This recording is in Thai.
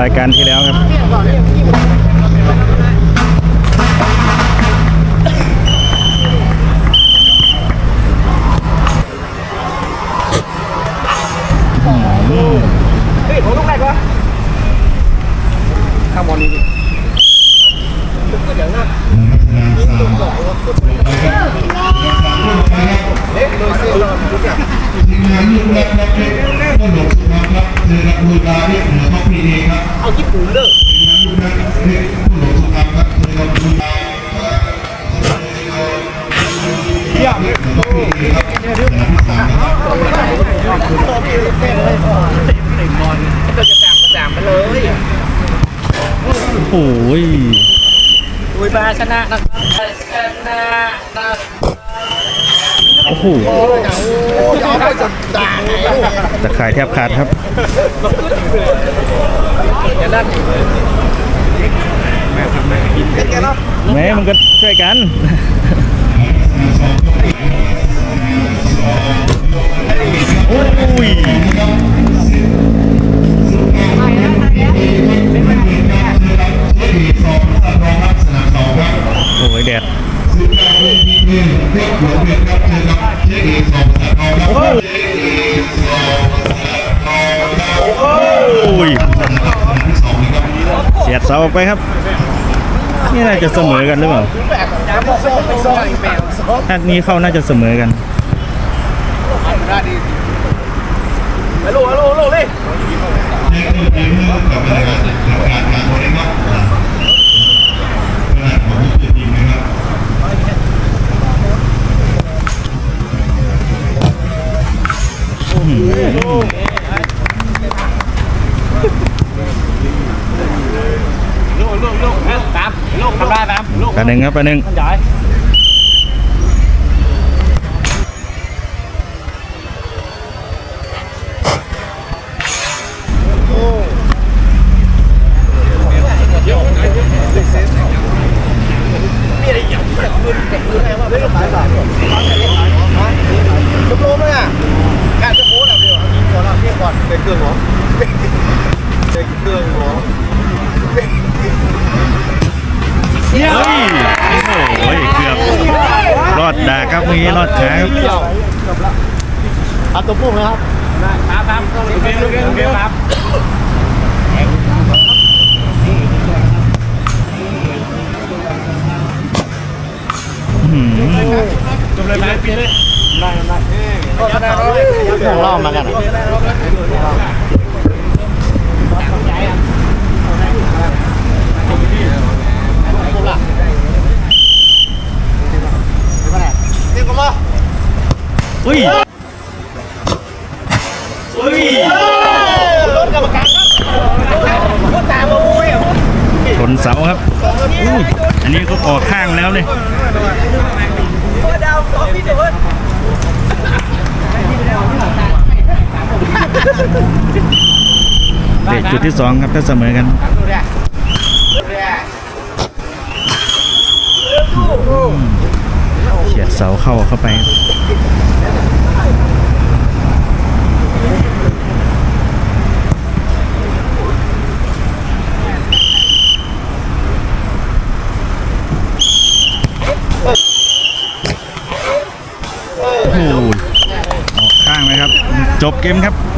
รายการที่แล้วครับเฮ้ยผมต้องไหนวะข้ามบอลนี้ดิ ภาพครับเจอกับมือดาเรียกเหนือท็อพีเอครับเอาญี่ปุ่นเด้อทีมงานลูกแรกรับเล็กก็หลบสุภาพครับเจอกับมือดาเยี่ยมเหนือท็อพีเอครับเหนือที่สามครับเราจะแซมก็แซมไปเลยโอ้ยอุยบาชนะนะชนะนะ โอ้โหตะข่ายแทบขาดครับแม่มันก็ช่วยกันโอ้ย เก้าเอ็นพีเอเล็กหัวเบียดครับเจอกับเช็คอีกสองสนามสองครับเช็คอีกสองสนามสองครับโอ้ยเสียดเสาออกไปครับ นี่น่าจะเสมอกันหรือเปล่าแบบจะบอกซ้อมไปซ้อมอีกแบบซ้อมถ้านี้เข้าน่าจะเสมอกันได้ดีฮัลโหลฮัลโหลฮัลโหลเลย เช็คอีกเอ็นกับบรรยากาศการงานวันนี้ครับขนาดของผู้ทีมนะครับ ลูกลูกลูกตามลูกทำได้ตามลูก ปลาหนึ่งครับปลาหนึ่งใหญ่มีอะไรอย่างแบบมือเด็กมืออะไรวะไม่รู้ขายแบบจบโลมั้ยอะการจะโม้แบบเดียวยิงก่อนเราเทียบก่อนเป็นเครื่องหรอ ดดากครับเมื่อกี้รอดขาครับเอาตัวพุ่งนะครับครับครับโอเคโอเคโอเคครับอื้อหือจบเลยไหมปีเลยได้ได้ก็ได้ของรอบมากันนี่ อุ้ยอุ้ยรถกรรมการครับรถตามมาอุ้ยชนเสาครับอุ้ยอันนี้ก็ออกข้างแล้วเนี่ยดาวสองพี่เดือดเตะจุดที่สองครับถ้าเสมอกันดูดิดูดิเฉียดเสาเข้าเข้าไป โอ้โหออกข้างเลยครับ จบเกมครับ